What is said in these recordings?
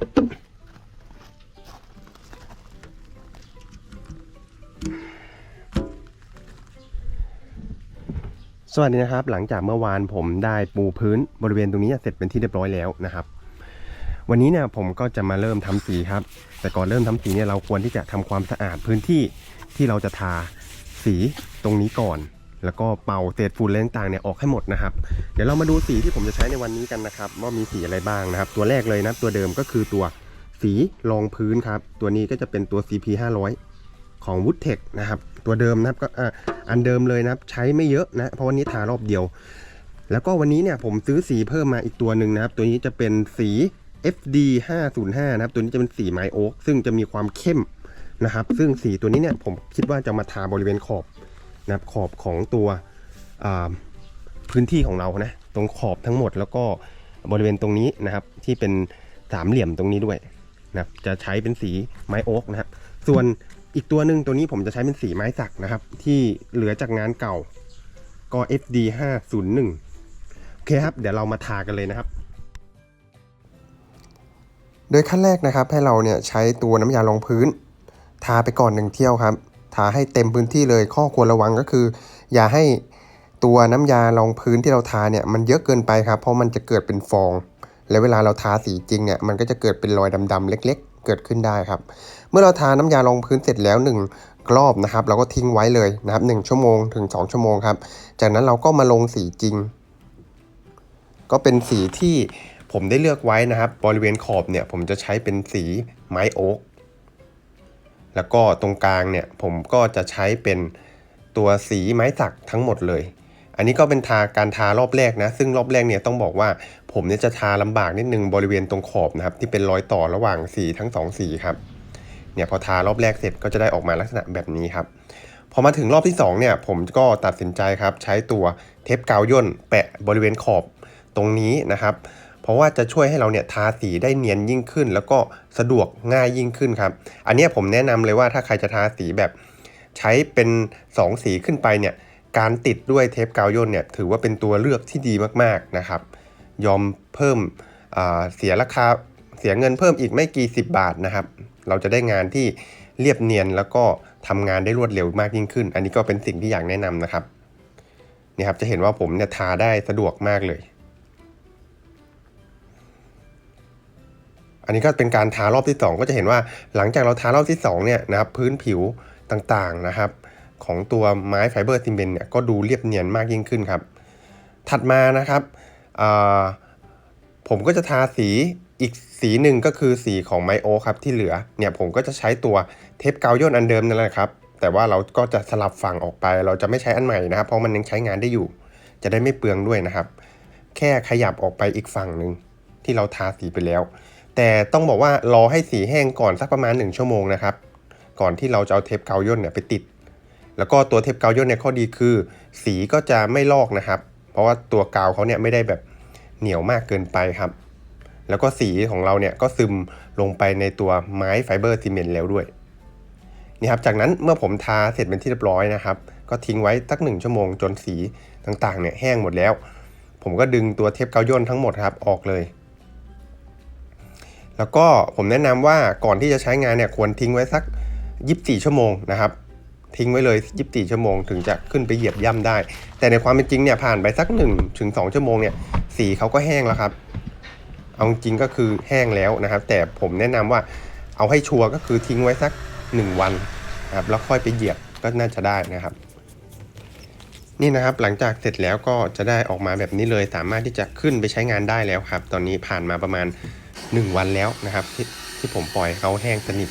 สวัสดีนะครับ หลังจากเมื่อวานผมได้ปูพื้นบริเวณตรงนี้เสร็จเป็นที่เรียบร้อยแล้วนะครับ วันนี้เนี่ยผมก็จะมาเริ่มทำสีครับ แต่ก่อนเริ่มทำสีเนี่ยเราควรที่จะทำความสะอาดพื้นที่ที่เราจะทาสีตรงนี้ก่อน แล้วก็เป่าเศษฝุ่นอะไรต่างๆเนี่ยออกให้หมดนะครับ เดี๋ยวเรามาดูสีที่ผมจะใช้ในวันนี้กันนะครับว่ามีสีอะไรบ้างนะครับ ตัวแรกเลยนะตัวเดิมก็คือตัวสีรองพื้นครับ ตัวนี้ก็จะเป็นตัว CP 500ของ w o o d t e c h นะครับ ตัวเดิมนะครับก็อันเดิมเลยนะครับ ใช้ไม่เยอะนะ เพราะวันนี้ทารอบเดียว แล้วก็วันนี้เนี่ยผมซื้อสีเพิ่มมาอีกตัวหนึ่งนะครับ ตัวนี้จะเป็นสี FD 505นะครับ ตัวนี้จะเป็นสีไม้โอ๊กซึ่งจะมีความเข้มนะครับ ซึ่งสีตัวนี้เนี่ยผมคิดว่าจะมาทาบริเวณขอบ นะครับขอบของตัวพื้นที่ของเรานะตรงขอบทั้งหมดแล้วก็บริเวณตรงนี้นะครับ ที่เป็นสามเหลี่ยมตรงนี้ด้วยนะครับจะใช้เป็นสีไม้โอ๊กนะครับส่วนอีกตัวหนึ่งตัวนี้ผมจะใช้เป็นสีไม้สักนะครับ ที่เหลือจากงานเก่าก็ FD 501โอเคครับ เดี๋ยวเรามาทากันเลยนะครับ โดยขั้นแรกนะครับให้เราเนี่ยใช้ตัวน้ำยารองพื้น ทาไปก่อนหนึ่งเที่ยวครับ ทาให้เต็มพื้นที่เลยข้อควรระวังก็คือ อย่าให้ตัวน้ำยารองพื้นที่เราทาเนี่ยมันเยอะเกินไปครับ เพราะมันจะเกิดเป็นฟอง แล้วเวลาเราทาสีจริงเนี่ยมันก็จะเกิดเป็นรอยดำๆเล็ก ๆ เกิดขึ้นได้ครับ เมื่อเราทาน้ำยารองพื้นเสร็จแล้ว1รอบนะครับเราก็ทิ้งไว้เลยนะครับ1ชั่วโมงถึง 2 ชั่วโมงครับ จากนั้นเราก็มาลงสีจริง ก็เป็นสีที่ผมได้เลือกไว้นะครับ บริเวณขอบเนี่ยผมจะใช้เป็นสีไม้โอ๊ก แล้วก็ตรงกลางเนี่ยผมก็จะใช้เป็นตัวสีไม้สักทั้งหมดเลย อันนี้ก็เป็นทาการทารอบแรกนะ ซึ่งรอบแรกเนี่ยต้องบอกว่าผมเนี่ยจะทาลำบากนิดนึงบริเวณตรงขอบนะครับ ที่เป็นรอยต่อระหว่างสีทั้งสองสีครับ เนี่ยพอทารอบแรกเสร็จก็จะได้ออกมาลักษณะแบบนี้ครับ พอมาถึงรอบที่2เนี่ยผมก็ตัดสินใจครับใช้ตัวเทปกาวย่นแปะบริเวณขอบตรงนี้นะครับ ราะว่าจะช่วยให้เราเนี่ยทาสีได้เนียนยิ่งขึ้น แล้วก็สะดวกง่ายยิ่งขึ้นครับ อันนี้ผมแนะนำเลยว่าถ้าใครจะทาสีแบบใช้เป็น 2 สีขึ้นไปเนี่ยการติดด้วยเทปกาวย่นเนี่ยถือว่าเป็นตัวเลือกที่ดีมากๆนะครับ ยอมเพิ่มอ่าเสียราคาเสียเงินเพิ่มอีกไม่กี่สิบบาทนะครับ เราจะได้งานที่เรียบเนียนแล้วก็ทำงานได้รวดเร็วมากยิ่งขึ้น อันนี้ก็เป็นสิ่งที่อยากแนะนำนะครับนี่ครับจะเห็นว่าผมเนี่ยทาได้สะดวกมากเลย อันนี้ก็เป็นการทารอบที่ 2 ก็จะเห็นว่าหลังจากเราทารอบที่2เนี่ยนะครับพื้นผิวต่างๆนะครับ ของตัวไม้ไฟเบอร์ซีเมนต์เนี่ยก็ดูเรียบเนียนมากยิ่งขึ้นครับ ถัดมานะครับผมก็จะทาสีอีกสีหนึ่งก็คือสีของไมโอครับที่เหลือเนี่ยผมก็จะใช้ตัวเทปกาวย่นอันเดิมนั่นแหละครับแต่ว่าเราก็จะสลับฝั่งออกไป เราจะไม่ใช้อันใหม่นะครับ เพราะมันยังใช้งานได้อยู่ จะได้ไม่เปลืองด้วยนะครับ แค่ขยับออกไปอีกฝั่งหนึ่งที่เราทาสีไปแล้ว แต่ต้องบอกว่ารอให้สีแห้งก่อนสักประมาณ 1 ชั่วโมงนะครับ ก่อนที่เราจะเอาเทปกาวย่นเนี่ยไปติด แล้วก็ตัวเทปกาวย่นเนี่ยข้อดีคือ สีก็จะไม่ลอกนะครับ เพราะว่าตัวกาวเขาเนี่ยไม่ได้แบบเหนียวมากเกินไปครับ แล้วก็สีของเราเนี่ยก็ซึมลงไปในตัวไม้ไฟเบอร์ซีเมนต์แล้วด้วยนี่ครับจากนั้นเมื่อผมทาเสร็จเป็นที่เรียบร้อยนะครับ ก็ทิ้งไว้สักหนึ่งชั่วโมงจนสีต่างๆเนี่ยแห้งหมดแล้ว ผมก็ดึงตัวเทปกาวย่นทั้งหมดครับออกเลย แล้วก็ผมแนะนำว่าก่อนที่จะใช้งานเนี่ยควรทิ้งไว้สัก 24 ชั่วโมงนะครับ ทิ้งไว้เลย 24 ชั่วโมง ถึงจะขึ้นไปเหยียบย่ำได้ แต่ในความเป็นจริงเนี่ยผ่านไปสัก1ถึง2ชั่วโมงเนี่ยสีเขาก็แห้งแล้วครับ เอาจริงก็คือแห้งแล้วนะครับ แต่ผมแนะนำว่าเอาให้ชัวร์ก็คือทิ้งไว้สัก 1 วันนะครับแล้วค่อยไปเหยียบก็น่าจะได้นะครับ นี่นะครับหลังจากเสร็จแล้วก็จะได้ออกมาแบบนี้เลย สามารถที่จะขึ้นไปใช้งานได้แล้วครับ ตอนนี้ผ่านมาประมาณ 1 วันแล้วนะครับที่ที่ผมปล่อยเขาแห้งสนิท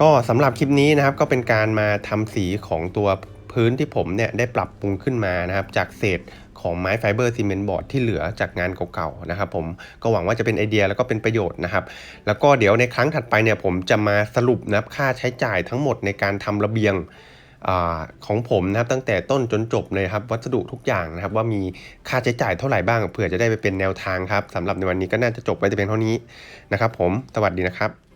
ก็สำหรับคลิปนี้นะครับก็เป็นการมาทำสีของตัวพื้นที่ผมเนี่ยได้ปรับปรุงขึ้นมานะครับ จากเศษของไม้ไฟเบอร์ซีเมนต์บอร์ดที่เหลือจากงานเก่าๆนะครับผมก็หวังว่าจะเป็นไอเดียแล้วก็เป็นประโยชน์นะครับ แล้วก็เดี๋ยวในครั้งถัดไปเนี่ยผมจะมาสรุปนะครับค่าใช้จ่ายทั้งหมดในการทำระเบียง ของผมนะครับตั้งแต่ต้นจนจบเลยครับวัสดุทุกอย่างนะครับ ว่ามีค่าใช้จ่ายเท่าไหร่บ้างเผื่อจะได้ไปเป็นแนวทางครับสำหรับในวันนี้ก็น่าจะจบไว้แต่เพียงเท่านี้นะครับ ผมสวัสดีนะครับ